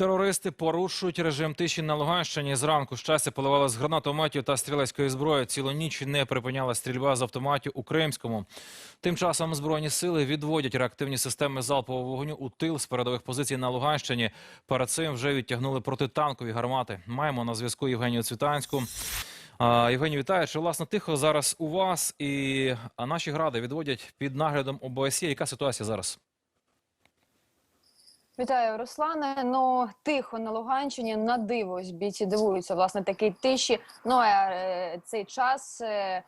Терористи порушують режим тиші на Луганщині. Зранку щастя поливали з гранатометів та стрілецької зброї. Цілу ніч не припиняла стрільба з автоматів у Кримському. Тим часом збройні сили відводять реактивні системи залпового вогню у тил з передових позицій на Луганщині. Перед цим вже відтягнули протитанкові гармати. Маємо на зв'язку Євгенію Цвітанську. А, Євгенію, вітаю. Чи власне тихо зараз у вас і наші гради відводять під наглядом ОБСЄ? Яка ситуація зараз? Вітаю, Руслане. Ну тихо на Луганщині на дивось бійці дивуються власне такій тиші. Ну а е, цей час е,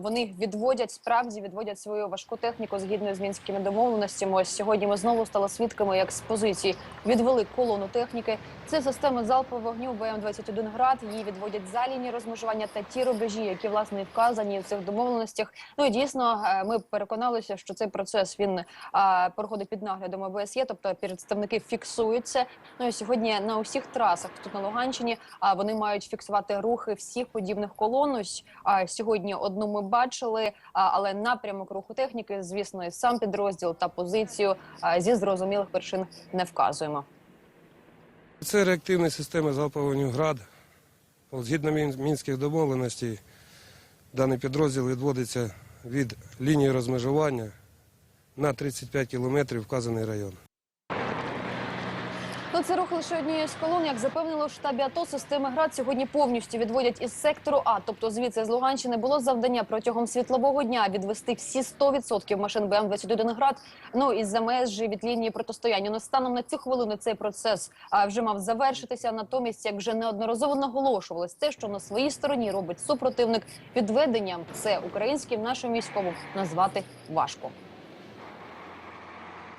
вони відводять справді відводять свою важку техніку згідно з мінськими домовленостями. Ось сьогодні ми знову стали свідками, як з позиції відвели колону техніки. Це система залпового вогню БМ 21 град. Її відводять за лінії розмежування та ті рубежі, які власне вказані в цих домовленостях. Ну і дійсно, е, ми переконалися, що цей процес він а, проходить під наглядом ОБСЄ, тобто представники фіксуються. Ну і сьогодні на усіх трасах тут на Луганщині а, вони мають фіксувати рухи всіх подібних колон. Ось а, сьогодні одну ми бачили, але напрямок руху техніки, звісно, і сам підрозділ та позицію зі зрозумілих причин не вказуємо. Це реактивні системи залпового «Град». Згідно мінських домовленостей, даний підрозділ відводиться від лінії розмежування на 35 кілометрів вказаний район. Це рух лише однієї з колон. Як запевнили у штабі АТО, системи ГРАД сьогодні повністю відводять із сектору А. Тобто звідси з Луганщини було завдання протягом світлового дня відвести всі 100% машин БМ-21 ГРАД. Ну і за межі від лінії протистояння. Ну, станом на цю хвилину цей процес а, вже мав завершитися. Натомість, як вже неодноразово наголошувалось, те, що на своїй стороні робить супротивник, відведенням це українським нашим військовим назвати важко.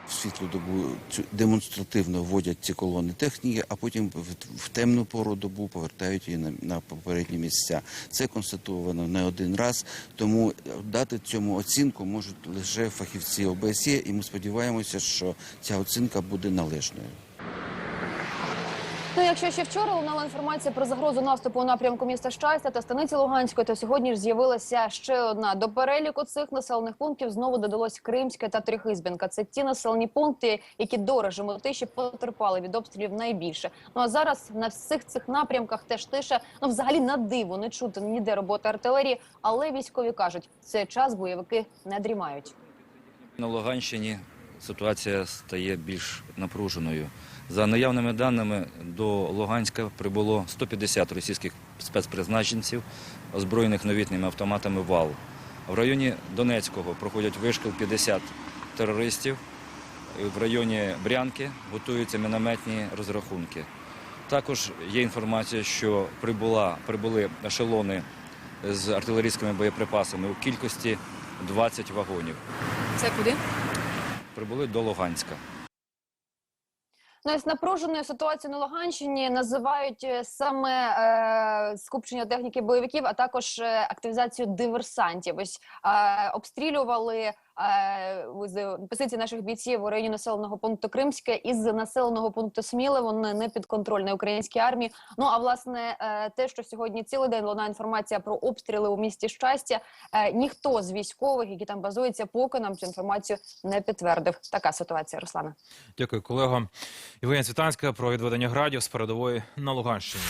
В світлу добу демонстративно вводять ці колони техніки, а потім в, темну пору добу повертають її на, попередні місця. Це констатовано не один раз, тому дати цьому оцінку можуть лише фахівці ОБСЄ, і ми сподіваємося, що ця оцінка буде належною. Ну, якщо ще вчора лунала інформація про загрозу наступу у напрямку міста Щастя та станиці Луганської, то сьогодні ж з'явилася ще одна. До переліку цих населених пунктів знову додалось Кримське та Трихизбінка. Це ті населені пункти, які до режиму тиші потерпали від обстрілів найбільше. Ну а зараз на всіх цих напрямках теж тиша. Ну, взагалі на диво не чути ніде роботи артилерії, але військові кажуть, цей час бойовики не дрімають. На Луганщині ситуація стає більш напруженою. За наявними даними, до Луганська прибуло 150 російських спецпризначенців, озброєних новітніми автоматами ВАЛ. В районі Донецького проходять вишкіл 50 терористів. В районі Брянки готуються мінометні розрахунки. Також є інформація, що прибула, прибули ешелони з артилерійськими боєприпасами у кількості 20 вагонів. Це куди? Прибули до Луганська. Ну, з напруженою ситуацією на Луганщині називають е, саме е, скупчення техніки бойовиків, а також е, активізацію диверсантів. Ось е, обстрілювали з позиції наших бійців у районі населеного пункту Кримське із населеного пункту Сміле. Вони не підконтрольні українській армії. Ну а власне, е, те, що сьогодні цілий день лунає інформація про обстріли у місті щастя, е, ніхто з військових, які там базуються, поки нам цю інформацію не підтвердив. Така ситуація, Руслана. Дякую, колего. Євгенія Цвітанська про відведення градів з передової на Луганщині.